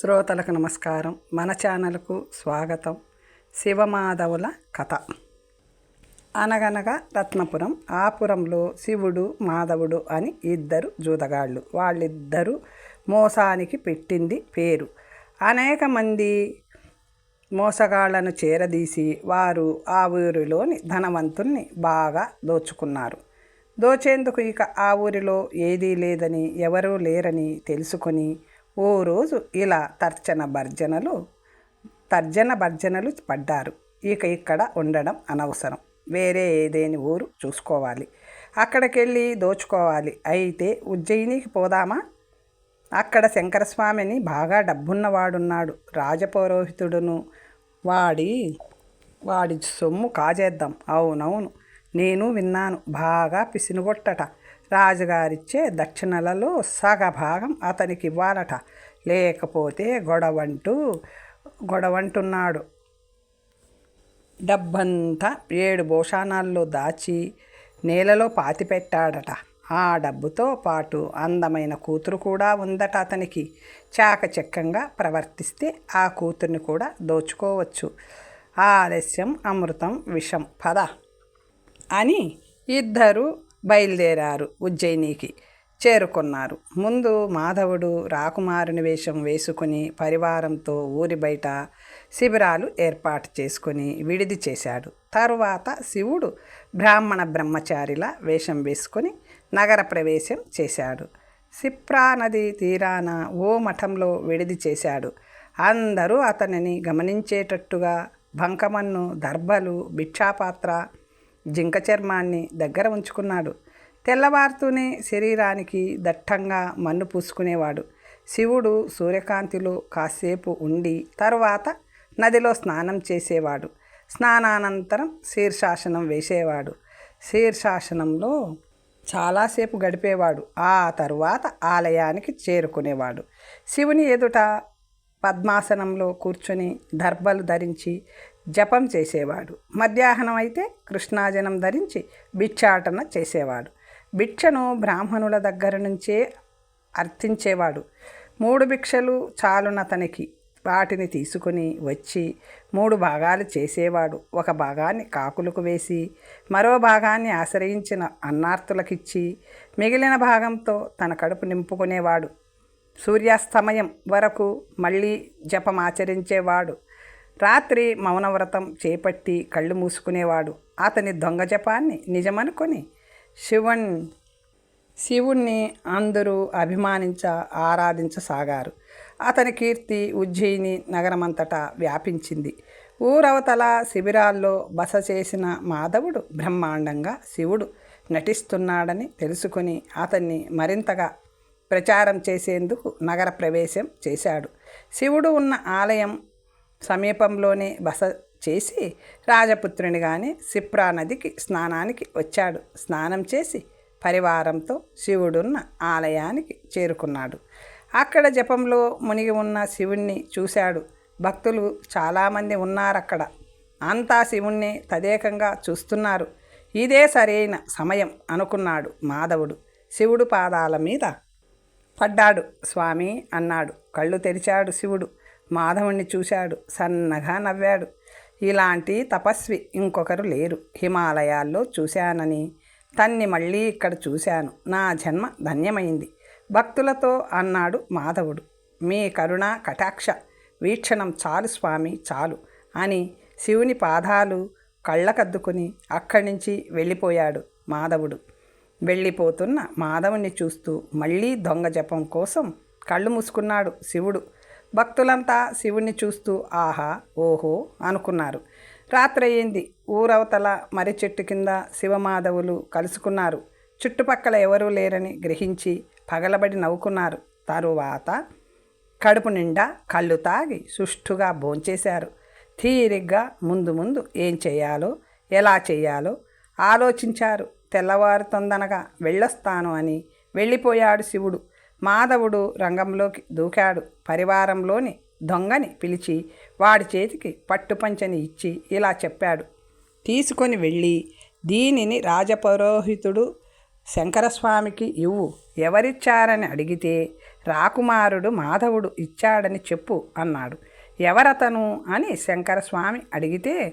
శ్రోతలకు నమస్కారం. మన ఛానల్కు స్వాగతం. శివమాధవుల కథ. అనగనగా రత్నపురం ఆపురంలో శివుడు మాధవుడు అని ఇద్దరు జూదగాళ్ళు. వాళ్ళిద్దరూ మోసానికి పెట్టింది పేరు. అనేక మంది మోసగాళ్ళను చేరదీసి వారు ఆ ఊరిలోని ధనవంతుల్ని బాగా దోచుకున్నారు. దోచేందుకు ఇక ఆ ఊరిలో ఏదీ లేదని ఎవరూ లేరని తెలుసుకొని ఓ రోజు ఇలా తర్జన భర్జనలు తర్జన భర్జనలు పడ్డారు. ఇక ఇక్కడ ఉండడం అనవసరం. వేరే ఏదేని ఊరు చూసుకోవాలి. అక్కడికెళ్ళి దోచుకోవాలి. అయితే ఉజ్జయినికి పోదామా? అక్కడ శంకరస్వామిని బాగా డబ్బున్నవాడున్నాడు. రాజపౌరోహితుడును వాడి వాడి సొమ్ము కాజేద్దాం. అవునవును నేను విన్నాను. బాగా పిసినుగొట్టట. రాజుగారిచ్చే దక్షిణలలో సగభాగం అతనికి ఇవ్వాలట లేకపోతే గొడవంటూ గొడవంటున్నాడు. డబ్బంతా ఏడు భూషాణాల్లో దాచి నేలలో పాతిపెట్టాడట. ఆ డబ్బుతో పాటు అందమైన కూతురు కూడా ఉందట అతనికి. చాకచక్యంగా ప్రవర్తిస్తే ఆ కూతుర్ని కూడా దోచుకోవచ్చు. ఆలస్యం అమృతం విషం పద అని ఇద్దరు బయలుదేరారు ఉజ్జయినికి. చేరుకున్నారు. ముందు మాధవుడు రాకుమారుని వేషం వేసుకుని పరివారంతో ఊరి బయట శిబిరాలు ఏర్పాటు చేసుకుని విడిది చేశాడు. తరువాత శివుడు బ్రాహ్మణ బ్రహ్మచారిలా వేషం వేసుకొని నగర ప్రవేశం చేశాడు. సిప్రా నది తీరాన ఓ మఠంలో విడిది చేశాడు. అందరూ అతనిని గమనించేటట్టుగా బంకమన్ను దర్భలు భిక్షాపాత్ర జింక చర్మాన్ని దగ్గర ఉంచుకున్నాడు. తెల్లవారుతూనే శరీరానికి దట్టంగా మన్ను పూసుకునేవాడు. శివుడు సూర్యకాంతిలో కాసేపు ఉండి తరువాత నదిలో స్నానం చేసేవాడు. స్నానానంతరం శీర్షాసనం వేసేవాడు. శీర్షాసనంలో చాలాసేపు గడిపేవాడు. ఆ తరువాత ఆలయానికి చేరుకునేవాడు. శివుని ఎదుట పద్మాసనంలో కూర్చొని దర్భలు ధరించి జపం చేసేవాడు. మధ్యాహ్నం అయితే కృష్ణాజనం ధరించి భిక్షాటన చేసేవాడు. భిక్షను బ్రాహ్మణుల దగ్గర నుంచే అర్థించేవాడు మూడు భిక్షలు చాలునతనికి వాటిని తీసుకుని వచ్చి మూడు భాగాలు చేసేవాడు. ఒక భాగాన్ని కాకులకు వేసి మరో భాగాన్ని ఆశ్రయించిన అన్నార్తులకిచ్చి మిగిలిన భాగంతో తన కడుపు నింపుకునేవాడు. సూర్యాస్తమయం వరకు మళ్ళీ జపం ఆచరించేవాడు. రాత్రి మౌనవ్రతం చేపట్టి కళ్ళు మూసుకునేవాడు. అతని దొంగ జపాన్ని నిజమనుకొని శివన్ శివుణ్ణి అందరూ అభిమానించ ఆరాధించసాగారు. అతని కీర్తి ఉజ్జయిని నగరమంతటా వ్యాపించింది. ఊరవతల శిబిరాల్లో బస చేసిన మాధవుడు బ్రహ్మాండంగా శివుడు నటిస్తున్నాడని తెలుసుకుని అతన్ని మరింతగా ప్రచారం చేసేందుకు నగర ప్రవేశం చేశాడు. శివుడు ఉన్న ఆలయం సమీపంలోనే బస చేసి రాజపుత్రుని కానీ సిప్రా నదికి స్నానానికి వచ్చాడు. స్నానం చేసి పరివారంతో శివుడున్న ఆలయానికి చేరుకున్నాడు. అక్కడ జపంలో మునిగి ఉన్న శివుణ్ణి చూశాడు. భక్తులు చాలామంది ఉన్నారక్కడ. అంతా శివుణ్ణి తదేకంగా చూస్తున్నారు. ఇదే సరైన సమయం అనుకున్నాడు మాధవుడు. శివుడు పాదాల మీద పడ్డాడు. స్వామి అన్నాడు. కళ్ళు తెరిచాడు శివుడు. మాధవుణ్ణి చూశాడు. సన్నగా నవ్వాడు. ఇలాంటి తపస్వి ఇంకొకరు లేరు. హిమాలయాల్లో చూశానని. తన్ని మళ్ళీ ఇక్కడ చూశాను. నా జన్మ ధన్యమైంది. భక్తులతో అన్నాడు మాధవుడు. మీ కరుణ కటాక్ష వీక్షణం చాలు స్వామి చాలు అని శివుని పాదాలు కళ్ళకద్దుకుని అక్కడి నుంచి వెళ్ళిపోయాడు మాధవుడు. వెళ్ళిపోతున్న మాధవుణ్ణి చూస్తూ మళ్ళీ దొంగ జపం కోసం కళ్ళు మూసుకున్నాడు శివుడు. భక్తులంతా శివుణ్ణి చూస్తూ ఆహా ఓహో అనుకున్నారు. రాత్రి అయింది ఊరవతల మర్రి చెట్టు కింద శివమాధవులు కలుసుకున్నారు. చుట్టుపక్కల ఎవరూ లేరని గ్రహించి పగలబడి నవ్వుకున్నారు. తరువాత కడుపు నిండా కళ్ళు తాగి సుష్ఠుగా భోంచేశారు. తీరిగ్గా ముందు ముందు ఏం చేయాలో ఎలా చేయాలో ఆలోచించారు. తెల్లవారుతొందనగా వెళ్ళొస్తాను అని వెళ్ళిపోయాడు శివుడు. మాధవుడు రంగంలోకి దూకాడు. పరివారంలోని దొంగని పిలిచి వాడి చేతికి పట్టుపంచని ఇచ్చి ఇలా చెప్పాడు. తీసుకొని వెళ్ళి దీనిని రాజపురోహితుడు శంకరస్వామికి ఇవ్వు. ఎవరిచ్చారని అడిగితే రాకుమారుడు మాధవుడు ఇచ్చాడని చెప్పు అన్నాడు. ఎవరతను? అని శంకరస్వామి అడిగితే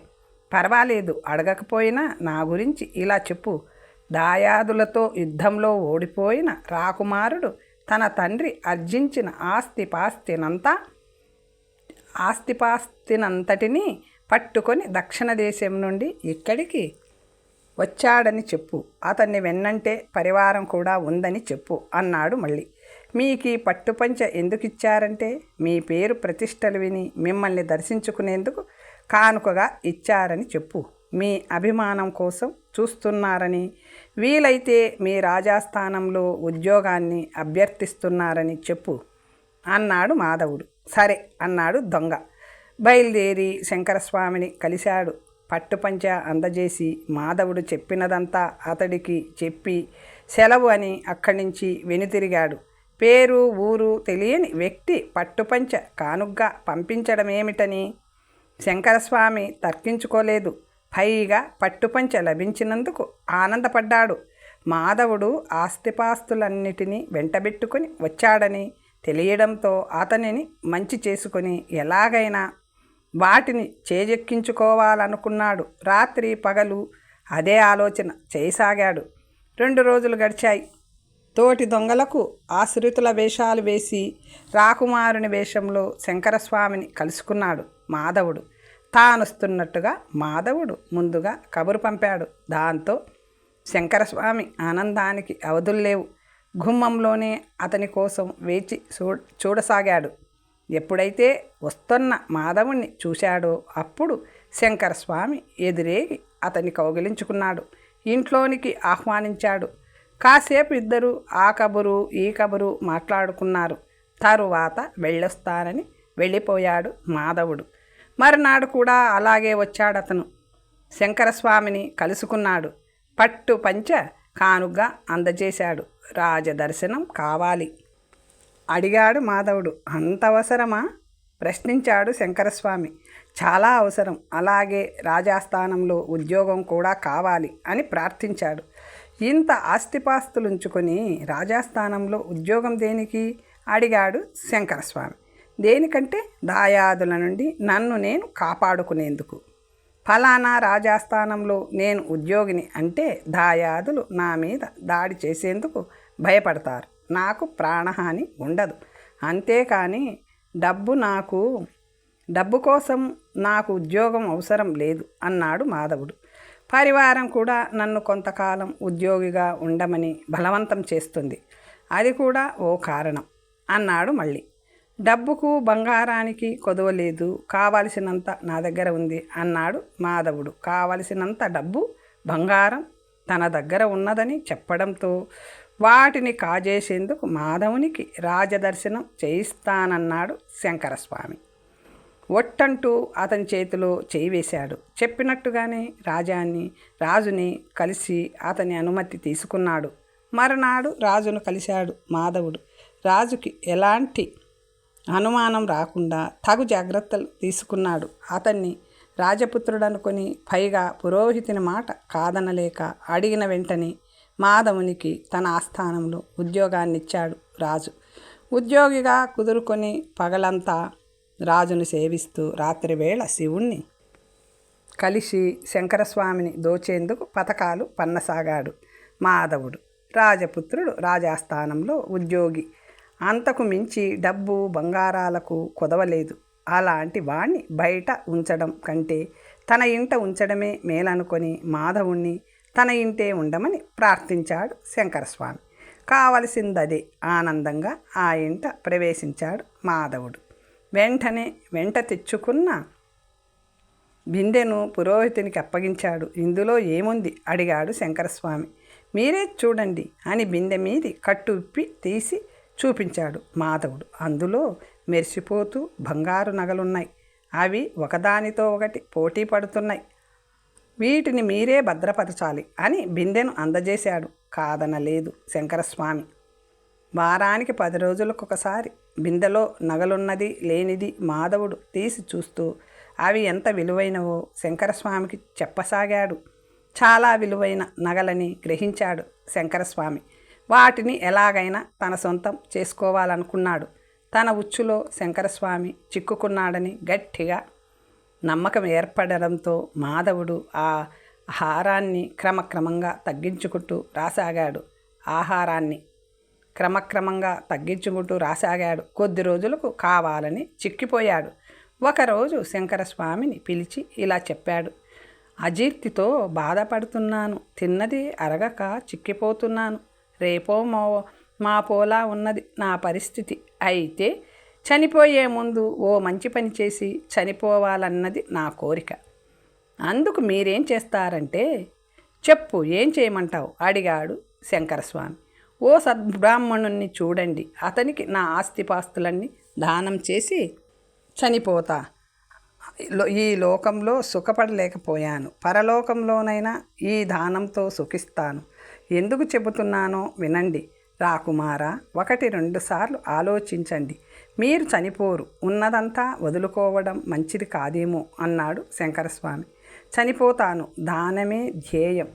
పర్వాలేదు అడగకపోయినా నా గురించి ఇలా చెప్పు. దాయాదులతో యుద్ధంలో ఓడిపోయిన రాకుమారుడు తన తండ్రి అర్జించిన ఆస్తిపాస్తినంతా ఆస్తిపాస్తినంతటినీ పట్టుకొని దక్షిణ దేశం నుండి ఇక్కడికి వచ్చాడని చెప్పు. అతన్ని వెన్నంటే పరివారం కూడా ఉందని చెప్పు అన్నాడు మళ్ళీ. మీకు ఈ పట్టుపంచ ఎందుకు ఇచ్చారంటే మీ పేరు ప్రతిష్టలు విని మిమ్మల్ని దర్శించుకునేందుకు కానుకగా ఇచ్చారని చెప్పు. మీ అభిమానం కోసం చూస్తున్నారని వీలైతే మీ రాజాస్థానంలో ఉద్యోగాన్ని అభ్యర్థిస్తున్నారని చెప్పు. అన్నాడు మాధవుడు. సరే అన్నాడు దొంగ. బయలుదేరి శంకరస్వామిని కలిశాడు. పట్టుపంచ అందజేసి మాధవుడు చెప్పినదంతా అతడికి చెప్పి సెలవు అని అక్కడి నుంచి వెనుతిరిగాడు. పేరు ఊరు తెలియని వ్యక్తి పట్టుపంచ కానుగ్గా పంపించడమేమిటని శంకరస్వామి తర్కించుకోలేదు. పైగా పట్టుపంచ లభించినందుకు ఆనందపడ్డాడు. మాధవుడు ఆస్తిపాస్తులన్నిటినీ వెంటబెట్టుకుని వచ్చాడని తెలియడంతో అతనిని మంచి చేసుకొని ఎలాగైనా వాటిని చేజెక్కించుకోవాలనుకున్నాడు. రాత్రి పగలు అదే ఆలోచన చేయసాగాడు. రెండు రోజులు గడిచాయి. తోటి దొంగలకు ఆశ్రితుల వేషాలు వేసి రాకుమారుని వేషంలో శంకరస్వామిని కలుసుకున్నాడు మాధవుడు. తానొస్తున్నట్టుగా మాధవుడు ముందుగా కబురు పంపాడు. దాంతో శంకరస్వామి ఆనందానికి అవధుల్లేవు గుమ్మంలోనే అతని కోసం వేచి చూ చూడసాగాడు. ఎప్పుడైతే వస్తున్న మాధవుణ్ణి చూశాడో అప్పుడు శంకరస్వామి ఎదురేగి అతన్ని కౌగిలించుకున్నాడు. ఇంట్లోనికి ఆహ్వానించాడు. కాసేపు ఇద్దరు ఆ కబురు ఈ కబురు మాట్లాడుకున్నారు. తరువాత వెళ్ళొస్తానని వెళ్ళిపోయాడు మాధవుడు. మరునాడు కూడా అలాగే వచ్చాడతను. శంకరస్వామిని కలుసుకున్నాడు. పట్టు పంచ కానుగ్గా అందజేశాడు. రాజదర్శనం కావాలి. అడిగాడు మాధవుడు. అంత అవసరమా? ప్రశ్నించాడు శంకరస్వామి. చాలా అవసరం. అలాగే రాజాస్థానంలో ఉద్యోగం కూడా కావాలి అని ప్రార్థించాడు. ఇంత ఆస్తిపాస్తులుంచుకొని రాజాస్థానంలో ఉద్యోగం దేనికి? అడిగాడు శంకరస్వామి. దేనికంటే దాయాదుల నుండి నన్ను నేను కాపాడుకునేందుకు. ఫలానా రాజాస్థానంలో నేను ఉద్యోగిని అంటే దాయాదులు నా మీద దాడి చేసేందుకు భయపడతారు. నాకు ప్రాణహాని ఉండదు. అంతేకాని డబ్బు నాకు డబ్బు కోసం నాకు ఉద్యోగం అవసరం లేదు అన్నాడు మాధవుడు. పరివారం కూడా నన్ను కొంతకాలం ఉద్యోగిగా ఉండమని బలవంతం చేస్తుంది. అది కూడా ఓ కారణం అన్నాడు మళ్ళీ. డబ్బుకు బంగారానికి కొదవలేదు కావలసినంత నా దగ్గర ఉంది అన్నాడు మాధవుడు. కావలసినంత డబ్బు బంగారం తన దగ్గర ఉన్నదని చెప్పడంతో వాటిని కాజేసేందుకు మాధవునికి రాజదర్శనం చేయిస్తానన్నాడు శంకరస్వామి. ఒట్టంటూ అతని చేతిలో చేయి వేశాడు. చెప్పినట్టుగానే రాజాన్ని రాజుని కలిసి అతని అనుమతి తీసుకున్నాడు. మరునాడు రాజును కలిశాడు మాధవుడు. రాజుకి ఎలాంటి అనుమానం రాకుండా తగు జాగ్రత్తలు తీసుకున్నాడు. అతన్ని రాజపుత్రుడనుకొని పైగా పురోహితుని మాట కాదనలేక అడిగిన వెంటనే మాధవునికి తన ఆస్థానంలో ఉద్యోగాన్నిచ్చాడు రాజు. ఉద్యోగిగా కుదురుకొని పగలంతా రాజును సేవిస్తూ రాత్రివేళ శివుణ్ణి కలిసి శంకరస్వామిని దోచేందుకు పథకాలు పన్నసాగాడు మాధవుడు. రాజపుత్రుడు రాజాస్థానంలో ఉద్యోగి అంతకు మించి డబ్బు బంగారాలకు కొదవలేదు. అలాంటి వాణ్ణి బయట ఉంచడం కంటే తన ఇంట ఉంచడమే మేలనుకొని మాధవుణ్ణి తన ఇంటే ఉండమని ప్రార్థించాడు శంకరస్వామి. కావలసిందదే ఆనందంగా ఆ ఇంట ప్రవేశించాడు మాధవుడు. వెంటనే వెంట తెచ్చుకున్న బిందెను పురోహితునికి అప్పగించాడు. ఇందులో ఏముంది? అడిగాడు శంకరస్వామి. మీరే చూడండి అని బిందె మీది కట్టు ఉప్పి తీసి చూపించాడు మాధవుడు. అందులో మెరిసిపోతూ బంగారు నగలున్నాయి. అవి ఒకదానితో ఒకటి పోటీ పడుతున్నాయి. వీటిని మీరే భద్రపరచాలి అని బిందెను అందజేశాడు. కాదనలేదు శంకరస్వామి. వారానికి పది రోజులకొకసారి బిందెలో నగలున్నది లేనిది మాధవుడు తీసి చూస్తూ అవి ఎంత విలువైనవో శంకరస్వామికి చెప్పసాగాడు. చాలా విలువైన నగలని గ్రహించాడు శంకరస్వామి. వాటిని ఎలాగైనా తన సొంతం చేసుకోవాలనుకున్నాడు. తన ఉచ్చులో శంకరస్వామి చిక్కుకున్నాడని గట్టిగా నమ్మకం ఏర్పడడంతో మాధవుడు ఆ హారాన్ని క్రమక్రమంగా తగ్గించుకుంటూ రాసాగాడు. ఆహారాన్ని క్రమక్రమంగా తగ్గించుకుంటూ రాసాగాడు. కొద్ది రోజులకు కావాలని చిక్కిపోయాడు. ఒకరోజు శంకరస్వామిని పిలిచి ఇలా చెప్పాడు. అజీర్తితో బాధపడుతున్నాను. తిన్నది అరగక చిక్కిపోతున్నాను. రేపో మో మా పోలా ఉన్నది నా పరిస్థితి. అయితే చనిపోయే ముందు ఓ మంచి పని చేసి చనిపోవాలన్నది నా కోరిక. అందుకు మీరేం చేస్తారంటే చెప్పు ఏం చేయమంటావు? అడిగాడు శంకరస్వామి. ఓ సద్బ్రాహ్మణుణ్ణి చూడండి అతనికి నా ఆస్తిపాస్తులన్నీ దానం చేసి చనిపోతా. ఈ లోకంలో సుఖపడలేకపోయాను. పరలోకంలోనైనా ఈ దానంతో సుఖిస్తాను. ఎందుకు చెబుతున్నానో వినండి. రాకుమారా ఒకటి రెండు సార్లు ఆలోచించండి. మీరు చనిపోరు. ఉన్నదంతా వదులుకోవడం మంచిది కాదేమో అన్నాడు శంకరస్వామి. చనిపోతాను. దానమే ధ్యేయం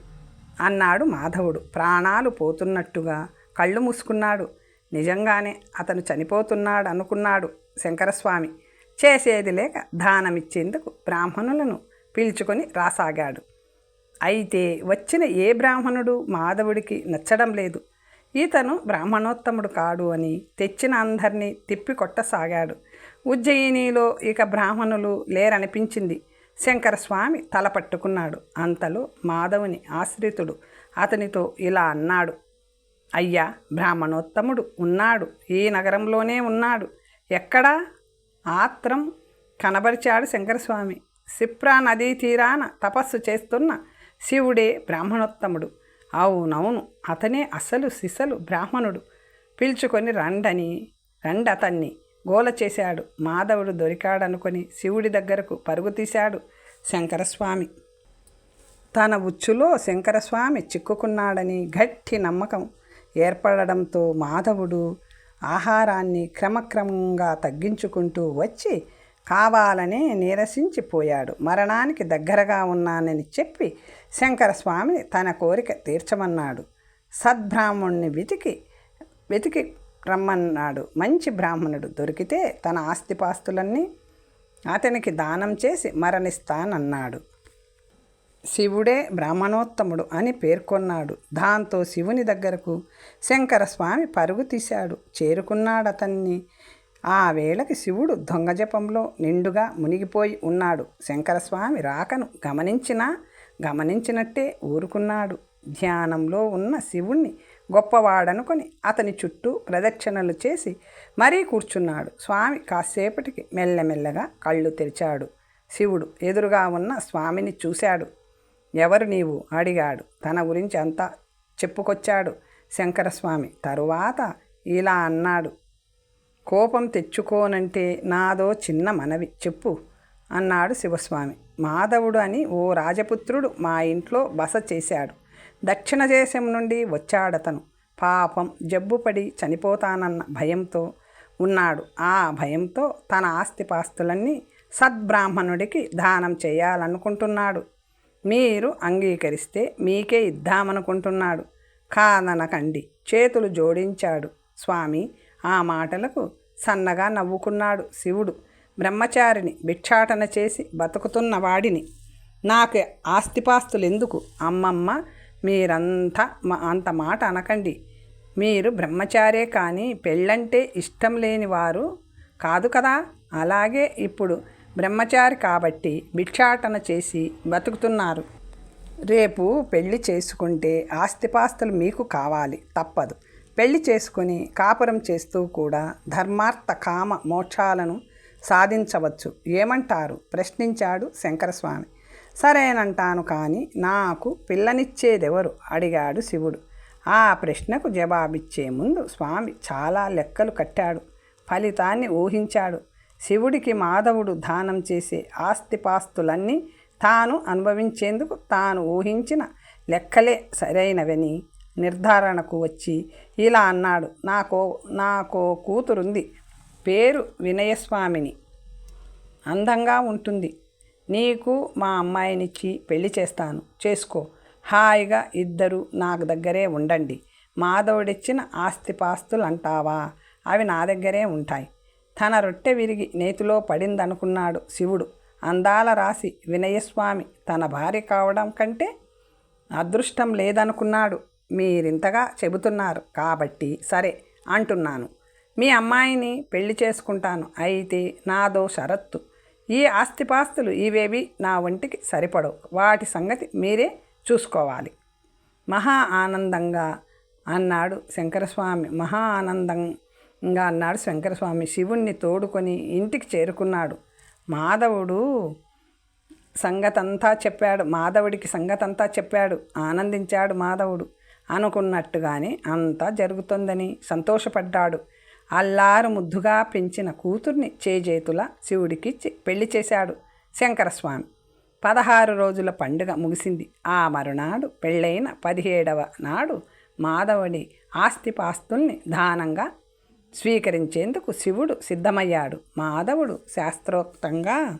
అన్నాడు మాధవుడు. ప్రాణాలు పోతున్నట్టుగా కళ్ళు మూసుకున్నాడు. నిజంగానే అతను చనిపోతున్నాడు అనుకున్నాడు శంకరస్వామి. చేసేది లేక దానమిచ్చేందుకు బ్రాహ్మణులను పీల్చుకొని రాసాగాడు. అయితే వచ్చిన ఏ బ్రాహ్మణుడు మాధవుడికి నచ్చడం లేదు. ఈతను బ్రాహ్మణోత్తముడు కాడు అని తెచ్చిన అందరినీ తిప్పి కొట్టసాగాడు ఉజ్జయినిలో ఇక బ్రాహ్మణులు లేరనిపించింది. శంకరస్వామి తల పట్టుకున్నాడు. అంతలో మాధవుని ఆశ్రితుడు అతనితో ఇలా అన్నాడు. అయ్యా బ్రాహ్మణోత్తముడు ఉన్నాడు. ఈ నగరంలోనే ఉన్నాడు. ఎక్కడా? ఆత్రం కనబరిచాడు శంకరస్వామి. సిప్రా నదీ తీరాన తపస్సు చేస్తున్న శివుడే బ్రాహ్మణోత్తముడు. అవునవును అతనే అసలు సిసలు బ్రాహ్మణుడు. పిలుచుకొని రండని రండతన్ని గోల చేశాడు. మాధవుడు దొరికాడనుకొని శివుడి దగ్గరకు పరుగు తీశాడు శంకరస్వామి. తన ఉచ్చులో శంకరస్వామి చిక్కుకున్నాడని గట్టి నమ్మకం ఏర్పడడంతో మాధవుడు ఆహారాన్ని క్రమక్రమంగా తగ్గించుకుంటూ వచ్చి కావాలనే నీరసించిపోయాడు. మరణానికి దగ్గరగా ఉన్నానని చెప్పి శంకరస్వామి తన కోరిక తీర్చమన్నాడు. సద్బ్రాహ్మణ్ణి వెతికి వెతికి రమ్మన్నాడు. మంచి బ్రాహ్మణుడు దొరికితే తన ఆస్తిపాస్తులన్నీ అతనికి దానం చేసి మరణిస్తానన్నాడు. శివుడే బ్రాహ్మణోత్తముడు అని పేర్కొన్నాడు. దాంతో శివుని దగ్గరకు శంకరస్వామి పరుగు తీశాడు. చేరుకున్నాడు అతన్ని. ఆ వేళకి శివుడు దొంగ జపంలో నిండుగా మునిగిపోయి ఉన్నాడు. శంకరస్వామి రాకను గమనించినా గమనించినట్టే ఊరుకున్నాడు. ధ్యానంలో ఉన్న శివుణ్ణి గొప్పవాడనుకొని అతని చుట్టూ ప్రదక్షిణలు చేసి మరీ కూర్చున్నాడు. స్వామి కాసేపటికి మెల్లమెల్లగా కళ్ళు తెరిచాడు. శివుడు ఎదురుగా ఉన్న స్వామిని చూశాడు. ఎవరు నీవు? అడిగాడు. తన గురించి అంతా చెప్పుకొచ్చాడు శంకరస్వామి. తరువాత ఇలా అన్నాడు. కోపం తెచ్చుకోనంటే నాదో చిన్న మనవి. చెప్పు. అన్నాడు శివస్వామి. మాధవుడు అని ఓ రాజపుత్రుడు మా ఇంట్లో బస చేశాడు. దక్షిణ దేశం నుండి వచ్చాడతను. పాపం జబ్బుపడి చనిపోతానన్న భయంతో ఉన్నాడు. ఆ భయంతో తన ఆస్తిపాస్తులన్నీ సద్బ్రాహ్మణుడికి దానం చేయాలనుకుంటున్నాడు. మీరు అంగీకరిస్తే మీకే ఇద్దామనుకుంటున్నాడు. కాదనకండి చేతులు జోడించాడు. స్వామి ఆ మాటలకు సన్నగా నవ్వుకున్నాడు శివుడు. బ్రహ్మచారిని భిక్షాటన చేసి బతుకుతున్న వాడిని. నాకు ఆస్తిపాస్తులు ఎందుకు అమ్మమ్మ మీరంతా మా అంత మాట అనకండి. మీరు బ్రహ్మచారే కానీ పెళ్ళంటే ఇష్టం లేని వారు కాదు కదా? అలాగే ఇప్పుడు బ్రహ్మచారి కాబట్టి భిక్షాటన చేసి బతుకుతున్నారు. రేపు పెళ్ళి చేసుకుంటే ఆస్తిపాస్తులు మీకు కావాలి తప్పదు. పెళ్ళి చేసుకుని కాపురం చేస్తూ కూడా ధర్మార్థ కామ మోక్షాలను సాధించవచ్చు. ఏమంటారు? ప్రశ్నించాడు శంకరస్వామి. సరేనంటాను కానీ నాకు పిల్లనిచ్చేదెవరు? అడిగాడు శివుడు. ఆ ప్రశ్నకు జవాబిచ్చే ముందు స్వామి చాలా లెక్కలు కట్టాడు. ఫలితాన్ని ఊహించాడు. శివుడికి మాధవుడు దానం చేసే ఆస్తిపాస్తులన్నీ తాను అనుభవించేందుకు తాను ఊహించిన లెక్కలే సరైనవని నిర్ధారణకు వచ్చి ఇలా అన్నాడు. నాకో నాకో కూతురుంది. పేరు వినయస్వామిని. అందంగా ఉంటుంది. నీకు మా అమ్మాయినిచ్చి పెళ్ళి చేస్తాను. చేసుకో. హాయిగా ఇద్దరు నాకు దగ్గరే ఉండండి. మాధవుడిచ్చిన ఆస్తిపాస్తులు అంటావా అవి నా దగ్గరే ఉంటాయి. తన రొట్టె విరిగి నేతిలో పడిందనుకున్నాడు శివుడు. అందాల రాసి వినయస్వామి తన భార్య కావడం కంటే అదృష్టం లేదనుకున్నాడు. మీరింతగా చెబుతున్నారు. కాబట్టి సరే అంటున్నాను. మీ అమ్మాయిని పెళ్ళి చేసుకుంటాను. అయితే నాదో షరత్తు. ఈ ఆస్తిపాస్తులు ఇవేవి నా ఒంటికి సరిపడవు. వాటి సంగతి మీరే చూసుకోవాలి. మహా ఆనందంగా అన్నాడు శంకరస్వామి. మహా ఆనందంగా అన్నాడు శంకరస్వామి. శివుణ్ణి తోడుకొని ఇంటికి చేరుకున్నాడు. మాధవుడు సంగతంతా చెప్పాడు. మాధవుడికి సంగతంతా చెప్పాడు. ఆనందించాడు మాధవుడు. అనుకున్నట్టుగానే అంతా జరుగుతుందని సంతోషపడ్డాడు. అల్లారు ముద్దుగా పెంచిన కూతుర్ని చేజేతుల శివుడికిచ్చి పెళ్ళి చేశాడు శంకరస్వామి. పదహారు రోజుల పండుగ ముగిసింది. ఆ మరునాడు పెళ్ళైన పదిహేడవ నాడు మాధవుడి ఆస్తిపాస్తుల్ని దానంగా స్వీకరించేందుకు శివుడు సిద్ధమయ్యాడు. మాధవుడు శాస్త్రోక్తంగా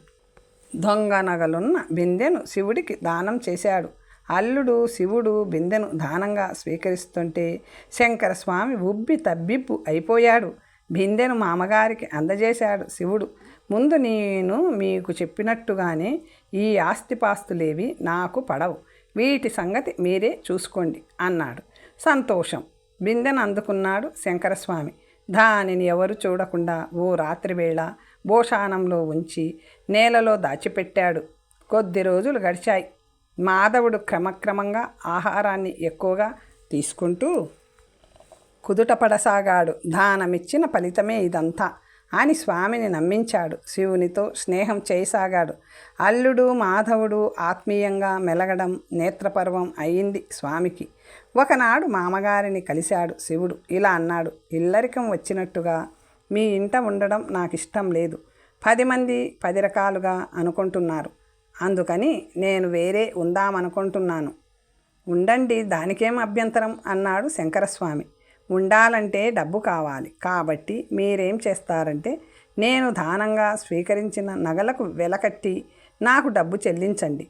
దొంగ నగలున్న బిందెను శివుడికి దానం చేశాడు. అల్లుడు శివుడు బిందెను దానంగా స్వీకరిస్తుంటే శంకరస్వామి ఉబ్బి తబ్బిబ్బు అయిపోయాడు. బిందెను మామగారికి అందజేశాడు శివుడు. ముందు నేను మీకు చెప్పినట్టుగానే ఈ ఆస్తిపాస్తులేవి నాకు పడవు. వీటి సంగతి మీరే చూసుకోండి అన్నాడు. సంతోషం. బిందెను అందుకున్నాడు శంకరస్వామి దానిని ఎవరు చూడకుండా ఓ రాత్రివేళ భోషానంలో ఉంచి నేలలో దాచిపెట్టాడు. కొద్ది రోజులు గడిచాయి. మాధవుడు క్రమక్రమంగా ఆహారాన్ని ఎక్కువగా తీసుకుంటూ కుదుటపడసాగాడు దానమిచ్చిన ఫలితమే ఇదంతా అని స్వామిని నమ్మించాడు. శివునితో స్నేహం చేయసాగాడు. అల్లుడు మాధవుడు ఆత్మీయంగా మెలగడం నేత్రపర్వం అయింది స్వామికి. ఒకనాడు మామగారిని కలిశాడు శివుడు. ఇలా అన్నాడు ఇల్లరికం వచ్చినట్టుగా మీ ఇంట ఉండడం నాకు ఇష్టం లేదు. పది మంది పది రకాలుగా అనుకుంటున్నారు. అందుకని నేను వేరే ఉందామనుకుంటున్నాను. ఉండండి దానికేం అభ్యంతరం? అన్నాడు శంకరస్వామి. ఉండాలంటే డబ్బు కావాలి. కాబట్టి మీరేం చేస్తారంటే నేను దానంగా స్వీకరించిన నగలకు వెలకట్టి నాకు డబ్బు చెల్లించండి.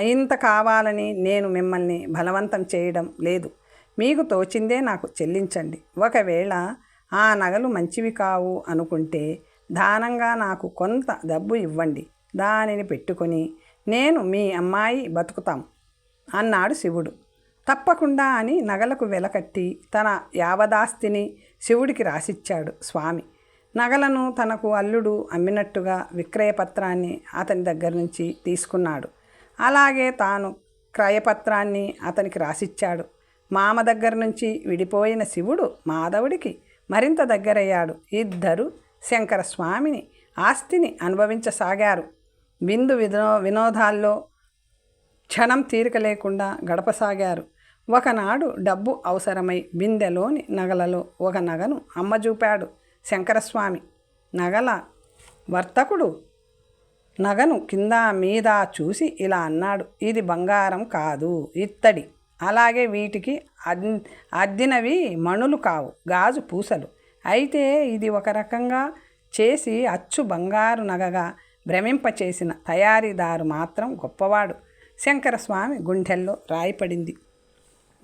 ఇంత కావాలని నేను మిమ్మల్ని బలవంతం చేయడం లేదు. మీకు తోచిందే నాకు చెల్లించండి. ఒకవేళ ఆ నగలు మంచివి కావు అనుకుంటే దానంగా నాకు కొంత డబ్బు ఇవ్వండి. దానిని పెట్టుకొని నేను మీ అమ్మాయి బతుకుతాం అన్నాడు శివుడు. తప్పకుండా అని నగలకు వెలకట్టి తన యావదాస్తిని శివుడికి రాసిచ్చాడు స్వామి. నగలను తనకు అల్లుడు అమ్మినట్టుగా విక్రయపత్రాన్ని అతని దగ్గర నుంచి తీసుకున్నాడు. అలాగే తాను క్రయపత్రాన్ని అతనికి రాసిచ్చాడు. మామ దగ్గర నుంచి విడిపోయిన శివుడు మాధవుడికి మరింత దగ్గరయ్యాడు. ఇద్దరు శంకరస్వామిని ఆస్తిని అనుభవించసాగారు. బిందు వినో వినోదాల్లో క్షణం తీరిక లేకుండా గడపసాగారు. ఒకనాడు డబ్బు అవసరమై బిందెలోని నగలలో ఒక నగను అమ్మజూపాడు శంకరస్వామి. నగల వర్తకుడు నగను కింద మీద చూసి ఇలా అన్నాడు ఇది బంగారం కాదు ఇత్తడి. అలాగే వీటికి అద్దినవి మణులు కావు గాజు పూసలు. అయితే ఇది ఒక రకంగా చేసి అచ్చు బంగారు నగగా భ్రమింపచేసిన తయారీదారు మాత్రం గొప్పవాడు. శంకరస్వామి గుండెల్లో రాయిపడింది.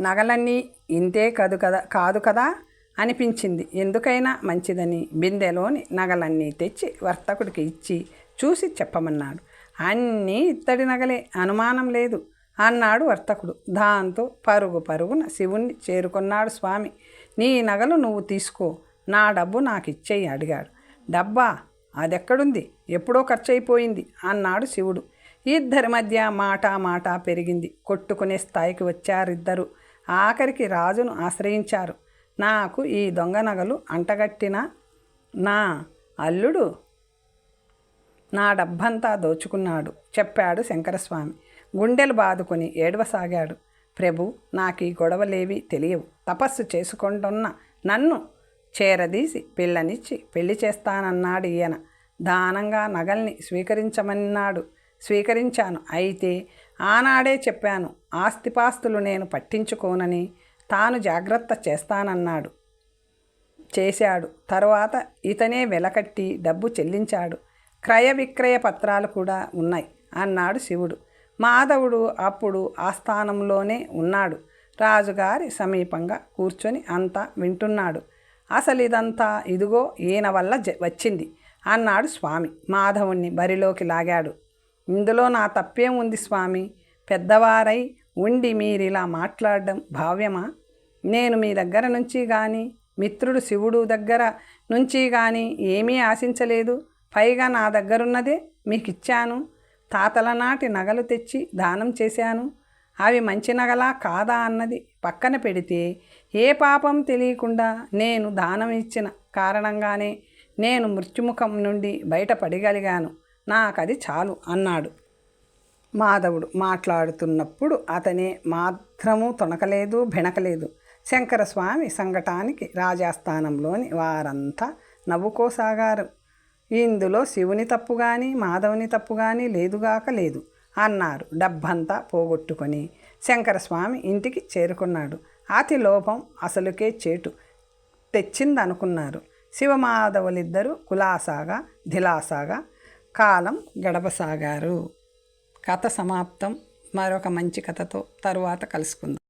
నగలన్నీ ఇంతే కదు కదా కాదు కదా అనిపించింది. ఎందుకైనా మంచిదని బిందెలోని నగలన్నీ తెచ్చి వర్తకుడికి ఇచ్చి చూసి చెప్పమన్నాడు. అన్నీ ఇత్తడి నగలే అనుమానం లేదు అన్నాడు వర్తకుడు. దాంతో పరుగు పరుగున శివుణ్ణి చేరుకున్నాడు స్వామి. నీ నగలు నువ్వు తీసుకో నా డబ్బు నాకు ఇచ్చేయి అడిగాడు. డబ్బా అదెక్కడుంది? ఎప్పుడో ఖర్చయిపోయింది అన్నాడు శివుడు. ఇద్దరి మధ్య మాట మాట పెరిగింది. కొట్టుకునే స్థాయికి వచ్చారిద్దరు. ఆఖరికి రాజును ఆశ్రయించారు. నాకు ఈ దొంగ నగలు అంటగట్టిన? నా అల్లుడు నా డబ్బంతా దోచుకున్నాడు చెప్పాడు శంకరస్వామి. గుండెలు బాదుకొని ఏడవసాగాడు. ప్రభు నాకు ఈ గొడవలేవి తెలియవు. తపస్సు చేసుకుంటున్న నన్ను చేరదీసి పిల్లనిచ్చి పెళ్ళి చేస్తానన్నాడు ఈయన. దానంగా నగల్ని స్వీకరించమన్నాడు. స్వీకరించాను. అయితే ఆనాడే చెప్పాను ఆస్తిపాస్తులు నేను పట్టించుకోనని తాను జాగ్రత్త చేస్తానన్నాడు. చేశాడు. తర్వాత ఇతనే వెలకట్టి డబ్బు చెల్లించాడు. క్రయ విక్రయ పత్రాలు కూడా ఉన్నాయి అన్నాడు శివుడు. మాధవుడు అప్పుడు ఆస్థానంలోనే ఉన్నాడు. రాజుగారి సమీపంగా కూర్చొని అంతా వింటున్నాడు. అసలు ఇదంతా ఇదిగో ఈయన వల్ల జ వచ్చింది. అన్నాడు స్వామి. మాధవుణ్ణి బరిలోకి లాగాడు. ఇందులో నా తప్పేం ఉంది స్వామి? పెద్దవారై ఉండి మీరిలా మాట్లాడడం భావ్యమా? నేను మీ దగ్గర నుంచి కానీ మిత్రుడు శివుడు దగ్గర నుంచి కానీ ఏమీ ఆశించలేదు. పైగా నా దగ్గరున్నదే మీకు ఇచ్చాను తాతల నాటి నగలు తెచ్చి దానం చేశాను. అవి మంచి నగలా కాదా అన్నది పక్కన పెడితే ఏ పాపం తెలియకుండా నేను దానం ఇచ్చిన కారణంగానే నేను మృత్యుముఖం నుండి బయటపడగలిగాను. నాకది చాలు అన్నాడు. మాధవుడు మాట్లాడుతున్నప్పుడు అతనే మాత్రము తొణకలేదు బెణకలేదు. శంకరస్వామి సంఘటానికి రాజాస్థానంలోని వారంతా నవ్వుకోసాగారు. ఇందులో శివుని తప్పు కానీ మాధవుని తప్పు కానీ లేదుగాక లేదు అన్నారు డబ్బంతా పోగొట్టుకొని. శంకరస్వామి ఇంటికి చేరుకున్నాడు. అతి లోపం అసలుకే చేటు తెచ్చిందనుకున్నారు. శివమాధవులిద్దరూ కులాసాగా ధిలాసాగా కాలం గడపసాగారు. కథ సమాప్తం. మరొక మంచి కథతో తరువాత కలుసుకుందాం.